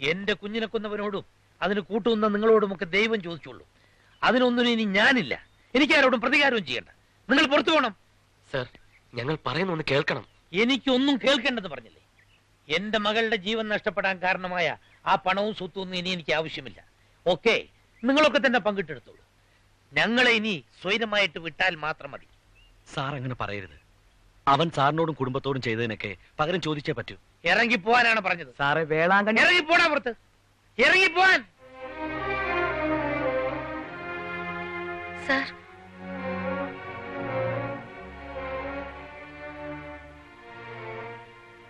എന്റെ കുഞ്ഞിനെ കൊന്നവനോടും അതിന് കൂട്ടുന്ന നിങ്ങളോടും ഒക്കെ ദൈവം ചോദിച്ചുള്ളൂ. അതിനൊന്നും ഇനി ഞാനില്ല. എനിക്ക് ആരോടും പ്രതികാരവും ചെയ്യണ്ട. നിങ്ങൾ പുറത്തു പോകണം സർ ഞങ്ങൾ പറയുന്ന ഒന്ന് കേൾക്കണം. എനിക്കൊന്നും കേൾക്കേണ്ടെന്ന് പറഞ്ഞില്ലേ? എന്റെ മകളുടെ ജീവൻ നഷ്ടപ്പെടാൻ കാരണമായ ആ പണവും സ്വത്തും ഒന്നും ഇനി എനിക്ക് ആവശ്യമില്ല. ഓക്കെ നിങ്ങളൊക്കെ തന്നെ പങ്കിട്ടെടുത്തോളൂ. ഞങ്ങളെ ഇനി സ്വൈരമായിട്ട് വിട്ടാൽ മാത്രം മതി. സാർ അങ്ങനെ പറയരുത്. അവൻ സാറിനോടും കുടുംബത്തോടും ചെയ്തതിനൊക്കെ പകരം ചോദിച്ചേ പറ്റൂ. ഇറങ്ങിപ്പോവാനാണ് പറഞ്ഞത്. സാറേ വേളാങ്കണ്ണി ഇറങ്ങിപ്പോടാ പുറത്ത്. ഇറങ്ങി ഇറങ്ങിപ്പോവാൻ. സാർ.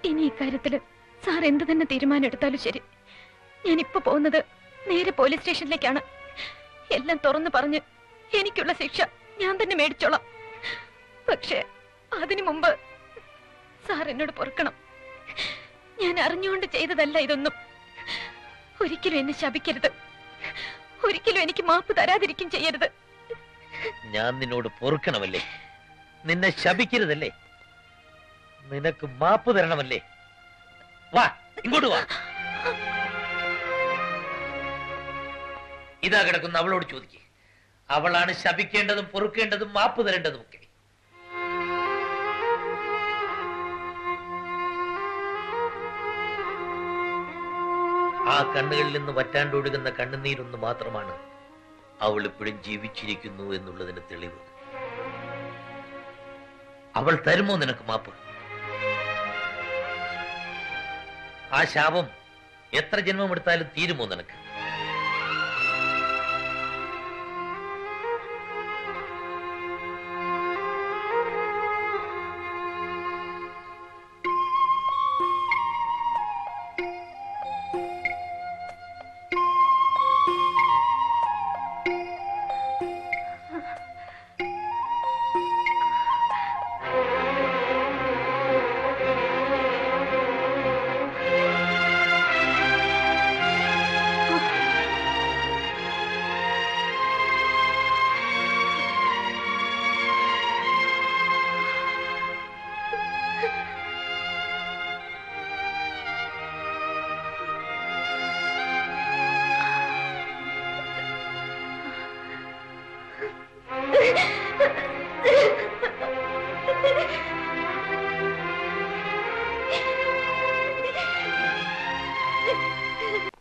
ഇനി ഇക്കാര്യത്തിൽ സാർ എന്ത് തന്നെ തീരുമാനം എടുത്താലും ശരി. ഞാനിപ്പോ പോകുന്നത് നേരെ പോലീസ് സ്റ്റേഷനിലേക്കാണ്. എല്ലാം തുറന്നു പറഞ്ഞ് എനിക്കുള്ള ശിക്ഷ ഞാൻ തന്നെ മേടിച്ചോളാം. പക്ഷേ അതിനു മുമ്പ് സാർ എന്നോട് പൊറുക്കണം. ഞാൻ അറിഞ്ഞുകൊണ്ട് ചെയ്തതല്ല ഇതൊന്നും. ഒരിക്കലും എന്നെ ശപിക്കരുത്. ഒരിക്കലും എനിക്ക് മാപ്പ് തരാതിരിക്കും ചെയ്യരുത്. ഞാൻ നിന്നോട് പൊറുക്കണമല്ലേ? നിന്നെ ശപിക്കരുതല്ലേ? നിനക്ക് മാപ്പ് തരണമല്ലേ? വാ ഇങ്ങോട്ട് വാ. ഇതാ കിടക്കുന്ന അവളോട് ചോദിക്കേ. അവളാണ് ശപിക്കേണ്ടതും പൊറുക്കേണ്ടതും മാപ്പ് തരേണ്ടതും ഒക്കെ കണ്ണുകളിൽ നിന്ന് വറ്റാണ്ടൊഴുകുന്ന കണ്ണുനീരൊന്ന് മാത്രമാണ് അവൾ ഇപ്പോഴും ജീവിച്ചിരിക്കുന്നു എന്നുള്ളതിന് തെളിവ്. അവൾ തരുമോ നിനക്ക് മാപ്പ്? ആ ശാപം എത്ര ജന്മം എടുത്താലും തീരുമോ നിനക്ക്?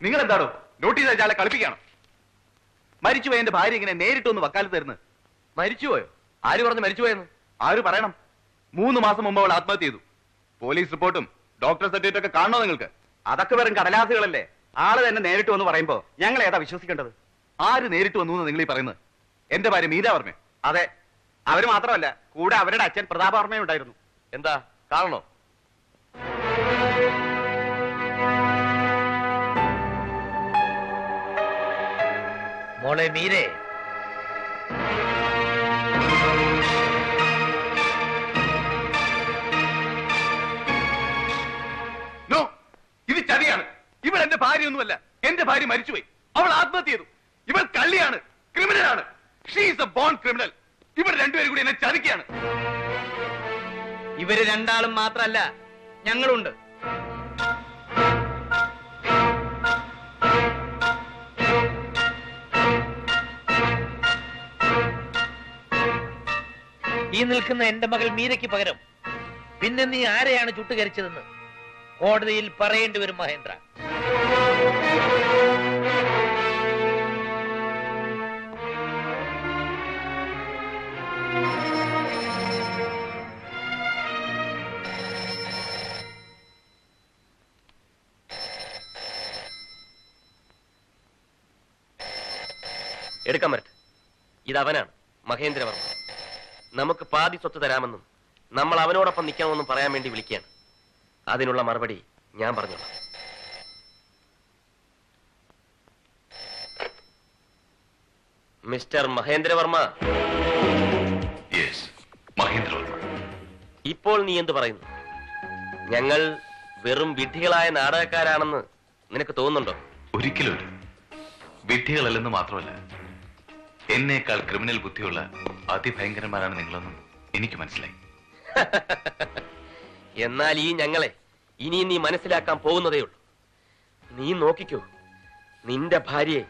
നിങ്ങൾ എന്താണോ നോട്ടീസ് അയച്ചാളെ കളിപ്പിക്കണം മരിച്ചുപോയ എന്റെ ഭാര്യ ഇങ്ങനെ നേരിട്ടൊന്ന് വക്കാലത്ത് തരുന്നത് മരിച്ചുപോയോ? ആര് പറഞ്ഞു മരിച്ചുപോയെന്ന്? ആര് പറയണം? മൂന്ന് മാസം മുമ്പ് അവൾ ആത്മഹത്യ ചെയ്തു. പോലീസ് റിപ്പോർട്ടും ഡോക്ടർ സർട്ടിഫിക്കറ്റ് ഒക്കെ കാണണോ നിങ്ങൾക്ക്? അതൊക്കെ വെറും കടലാസുകളല്ലേ. ആൾ തന്നെ നേരിട്ട് വന്ന് പറയുമ്പോ ഞങ്ങൾ ഏതാ വിശ്വസിക്കേണ്ടത്? ആര് നേരിട്ട് വന്നു നിങ്ങൾ ഈ പറയുന്നത്? എന്റെ ഭാര്യ മീരാവർമ്മ അതെ അവർ മാത്രമല്ല കൂടെ അവരുടെ അച്ഛൻ പ്രതാപവർമ്മയും ഉണ്ടായിരുന്നു. എന്താ? കാണണോ? മോളെ മീരെ. നോ ഇത് ചതിയാണ്. ഇവൾ എന്റെ ഭാര്യയൊന്നുമല്ല എന്റെ ഭാര്യ മരിച്ചുപോയി. അവൾ ആത്മഹത്യ ചെയ്തു. ഇവൾ കള്ളിയാണ് ക്രിമിനലാണ്. ഷീസ് എ ബോൺ ക്രിമിനൽ ഇവർ രണ്ടുപേരും കൂടി എന്നെ ചതിക്കുകയാണ്. ഇവർ രണ്ടാളും മാത്രല്ല ഞങ്ങളുണ്ട്. ഈ നിൽക്കുന്ന എന്റെ മകൾ മീരയ്ക്ക് പകരം പിന്നെ നീ ആരെയാണ് ചുട്ടുകരിച്ചതെന്ന് കോടതിയിൽ പറയേണ്ടി വരും മഹേന്ദ്ര. എടുക്കാൻ പറ്റ ഇത് അവനാണ് മഹേന്ദ്രവർമ്മ. നമുക്ക് പാതി സ്വത്ത് തരാമെന്നും നമ്മൾ അവനോടൊപ്പം നിൽക്കാമെന്നും പറയാൻ വേണ്ടി വിളിക്കുകയാണ്. അതിനുള്ള മറുപടി ഞാൻ പറഞ്ഞോളാം. മിസ്റ്റർ മഹേന്ദ്രവർമ്മ. മഹേന്ദ്രവർമ്മ. ഇപ്പോൾ നീ എന്ത് പറയുന്നു? ഞങ്ങൾ വെറും വിഡ്ഢികളായ നാടകക്കാരാണെന്ന് നിനക്ക് തോന്നുന്നുണ്ടോ? ഒരിക്കലും വിഡ്ഢികളല്ലെന്ന് മാത്രമല്ല എന്നേക്കാൾ ക്രിമിനൽ ബുദ്ധിയുള്ള അതിഭയങ്കരന്മാരാണ് നിങ്ങളെന്നും എനിക്ക് മനസ്സിലായി. എന്നാൽ ഈ ഞങ്ങളെ ഇനി നീ മനസ്സിലാക്കാൻ പോകുന്നതേ ഉള്ളൂ. നീ നോക്കിക്കോ നിന്റെ ഭാര്യയെ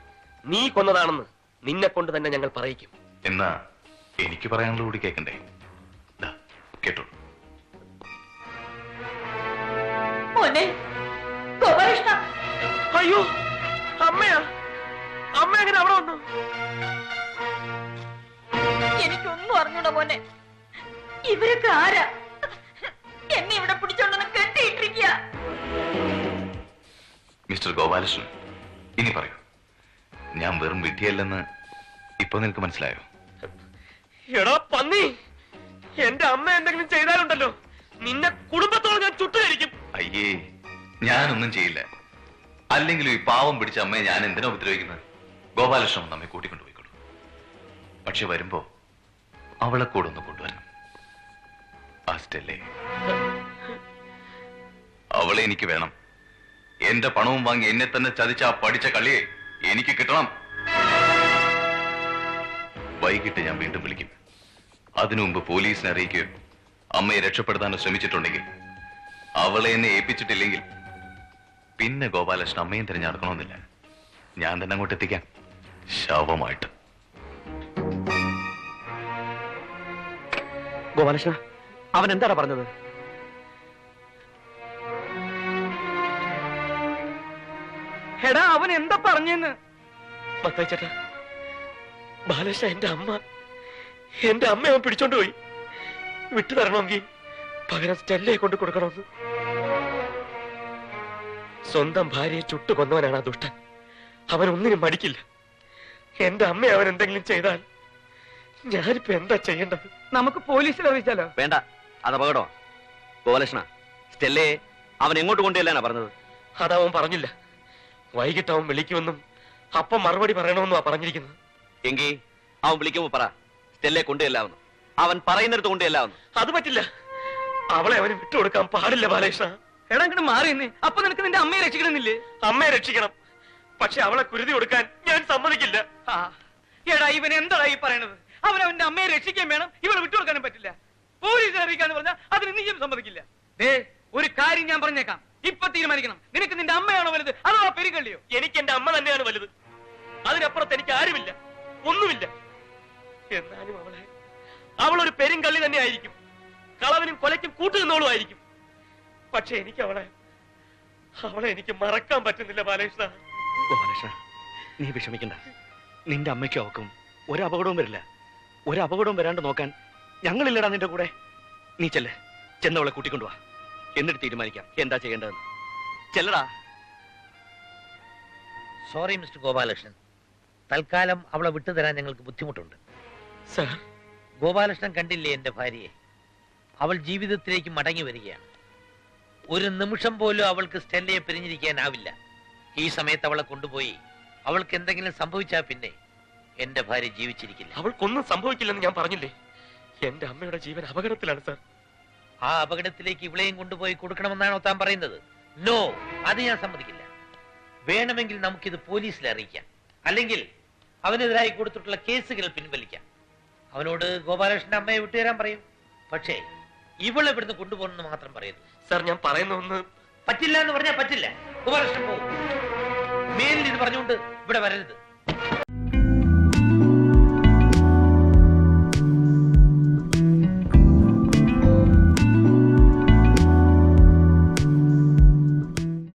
നീ കൊന്നതാണെന്ന് നിന്നെ കൊണ്ട് തന്നെ ഞങ്ങൾ പറയിക്കും. എന്നാ എനിക്ക് പറയാനുള്ള കൂടി കേൾക്കണ്ടേ കേട്ടോ. അയ്യോ അമ്മയാ അമ്മ എങ്ങനെ അവിടെ വന്നു? അറിഞ്ഞൂടാ മോനെ. ഇവരൊക്കെ ആരാ? എന്നെ ഇവിടെ പിടിച്ചോണ്ടെന്ന് കെട്ടിയിട്ടിരിക്കുക മിസ്റ്റർ ഗോപാലകൃഷ്ണൻ ഇനി പറയൂ. ഞാൻ വെറും വിദ്യയല്ലെന്ന് ഇപ്പൊ നിനക്ക് മനസ്സിലായോ? എടാ പന്നി എന്റെ അമ്മ എന്തെങ്കിലും ചെയ്താലുണ്ടല്ലോ. നിന്നെ കുടുംബത്തോളം ഞാൻ ചുട്ടുകരിക്കും അയ്യേ ഞാനൊന്നും ചെയ്യില്ല. അല്ലെങ്കിലും ഈ പാവം പിടിച്ച അമ്മയെ ഞാൻ എന്തിനാ ഉപദ്രവിക്കുന്നത്? ഗോപാലകൃഷ്ണൻ നമ്മെ കൂട്ടിക്കൊണ്ടുപോയിക്കോളൂ. പക്ഷെ വരുമ്പോ അവളെ കൂടെ ഒന്ന് കൊണ്ടുവരണം. ആസ്റ്റല്ലേ? അവളെ എനിക്ക് വേണം. എന്റെ പണവും വാങ്ങി എന്നെ തന്നെ ചതിച്ച ആ പഠിച്ച കളിയെ എനിക്ക് കിട്ടണം. വൈകിട്ട് ഞാൻ വീണ്ടും വിളിക്കും. അതിനു മുമ്പ് പോലീസിനെ അറിയിക്കുകയോ അമ്മയെ രക്ഷപ്പെടുത്താനോ ശ്രമിച്ചിട്ടുണ്ടെങ്കിൽ അവളെ എന്നെ ഏൽപ്പിച്ചിട്ടില്ലെങ്കിൽ പിന്നെ ഗോപാലകൃഷ്ണൻ അമ്മയും തിരഞ്ഞെടുക്കണമെന്നില്ല. ഞാൻ തന്നെ അങ്ങോട്ട് എത്തിക്കാം ശവമായിട്ട്. ഗോപാലകൃഷ്ണ അവൻ എന്താണ് പറഞ്ഞത്? എടാ അവൻ എന്താ പറഞ്ഞെന്ന്? ചേട്ടാ ബാലകൃഷ്ണ എന്റെ അമ്മ എന്റെ അമ്മ അവൻ പിടിച്ചോണ്ട് പോയി. വിട്ടു തരണമെങ്കിൽ പകരം സ്റ്റെല്ലയെ കൊണ്ട് കൊടുക്കണമെന്ന്. സ്വന്തം ഭാര്യയെ ചുട്ടു കൊന്നവനാണ് ആ ദുഷ്ടൻ. അവൻ ഒന്നിനും മടിക്കില്ല. എന്റെ അമ്മ അവൻ എന്തെങ്കിലും ചെയ്താൽ ഞാനിപ്പോ എന്താ ചെയ്യേണ്ടത്? നമുക്ക് പോലീസിൽ അറിയിച്ചാലോ? വേണ്ട. അത് അപകടോ ഗോപാലകൃഷ്ണ സ്റ്റെല്ലയെ അവൻ എങ്ങോട്ട് കൊണ്ടുചെല്ലാനാ പറഞ്ഞത്? അതവൻ പറഞ്ഞില്ല. വൈകിട്ട് അവൻ വിളിക്കുമെന്നും അപ്പം മറുപടി പറയണമെന്നുമാ പറഞ്ഞിരിക്കുന്നത്. എങ്കിൽ അവൻ വിളിക്കുമ്പോ പറ. സ്റ്റെല്ലയെ കൊണ്ടുവല്ലാവുന്നു അവൻ പറയുന്നിടത്ത് കൊണ്ടുവല്ലാവുന്നു അത് പറ്റില്ല. അവളെ അവന് വിട്ടുകൊടുക്കാൻ പാടില്ല ബാലകൃഷ്ണ. എടാ ഇങ്ങോട്ട് മാറി നിന്നേ. അപ്പൊ നിനക്ക് നിന്റെ അമ്മയെ രക്ഷിക്കണമെന്നില്ലേ? അമ്മയെ രക്ഷിക്കണം. പക്ഷെ അവളെ കുരുതി കൊടുക്കാൻ ഞാൻ സമ്മതിക്കില്ല. എടാ ഇവൻ എന്താടാ ഈ പറയണത്? അവൻ അവന്റെ അമ്മയെ രക്ഷിക്കാൻ വേണം. ഇവളെ വിട്ടുകൊടുക്കാനും പറ്റില്ല. പോലീസ് അറിയിക്കാന്ന് പറഞ്ഞാൽ അതിന് നീയും സമ്മതിക്കില്ല. ദേ ഒരു കാര്യം ഞാൻ പറഞ്ഞേക്കാം. ഇപ്പൊ തീരുമാനിക്കണം. നിനക്ക് നിന്റെ അമ്മയാണോ വലുത്? അതോ ആ പെരുകള്ളിയോ? എനിക്ക് എന്റെ അമ്മ തന്നെയാണ് വലുത്. അതിനപ്പുറത്ത് എനിക്ക് ആരുമില്ല. ഒന്നുമില്ല. എന്നാലും അവളെ അവൾ ഒരു പെരുങ്കള്ളി തന്നെ ആയിരിക്കും കളവിനും കൊലയ്ക്കും കൂട്ടുനിന്നോളുമായിരിക്കും. പക്ഷെ എനിക്ക് അവളെ അവളെ എനിക്ക് മറക്കാൻ പറ്റുന്നില്ല ബാലകൃഷ്ണ. ഗോപാലകൃഷ്ണ നീ വിഷമിക്കണ്ട. നിന്റെ അമ്മയ്ക്കും അവക്കും ഒരു അപകടവും വരില്ല. ഒരു അപകടവും വരാണ്ട് നോക്കാൻ ഞങ്ങളില്ലടാ നിന്റെ കൂടെ. നീ ചെല്ല്. ചെന്നവളെ കൂട്ടിക്കൊണ്ടുവാ എന്നിട്ട് തീരുമാനിക്കാം. എന്താ ചെയ്യേണ്ടതെന്ന്. ചെല്ലടാ. Sorry mister Gopalakrishnan. തൽക്കാലം അവളെ വിട്ടുതരാൻ ഞങ്ങൾക്ക് ബുദ്ധിമുട്ടുണ്ട്. സർ. ഗോപാലകൃഷ്ണൻ കണ്ടില്ലേ എന്റെ ഭാര്യയെ? അവൾ ജീവിതത്തിലേക്ക് മടങ്ങി വരികയാണ്. ഒരു നിമിഷം പോലും അവൾക്ക് സ്റ്റെല്ലയെ പിരിഞ്ഞിരിക്കാനാവില്ല. ഈ സമയത്ത് അവളെ കൊണ്ടുപോയി അവൾക്ക് എന്തെങ്കിലും സംഭവിച്ചാൽ പിന്നെ എന്റെ ഭാര്യ ജീവിച്ചിരിക്കില്ല. അവൾക്കൊന്നും സംഭവിക്കില്ലെന്ന് ഞാൻ പറഞ്ഞില്ലേ? എന്റെ അമ്മയുടെ ജീവൻ അപകടത്തിലാണ് സാർ. ആ അപകടത്തിലേക്ക് ഇവളെയും കൊണ്ടുപോയി കൊടുക്കണമെന്നാണോ താൻ പറയുന്നത്? നോ അത് ഞാൻ സമ്മതിക്കില്ല. വേണമെങ്കിൽ നമുക്കിത് പോലീസിൽ അറിയിക്കാം. അല്ലെങ്കിൽ അവനെതിരായി കൊടുത്തിട്ടുള്ള കേസുകൾ പിൻവലിക്കാം. അവനോട് ഗോപാലകൃഷ്ണന്റെ അമ്മയെ വിട്ടുതരാൻ പറയും. പക്ഷേ ഇവളെ ഇവിടുന്ന് കൊണ്ടുപോകണമെന്ന് മാത്രം പറയുന്നു സാർ ഞാൻ പറയുന്ന ഒന്ന് പറ്റില്ല എന്ന് പറഞ്ഞാൽ പറ്റില്ല. ഗോപാലകൃഷ്ണൻ പോകും മേലിൽ ഇത് പറഞ്ഞുകൊണ്ട് ഇവിടെ വരരുത്.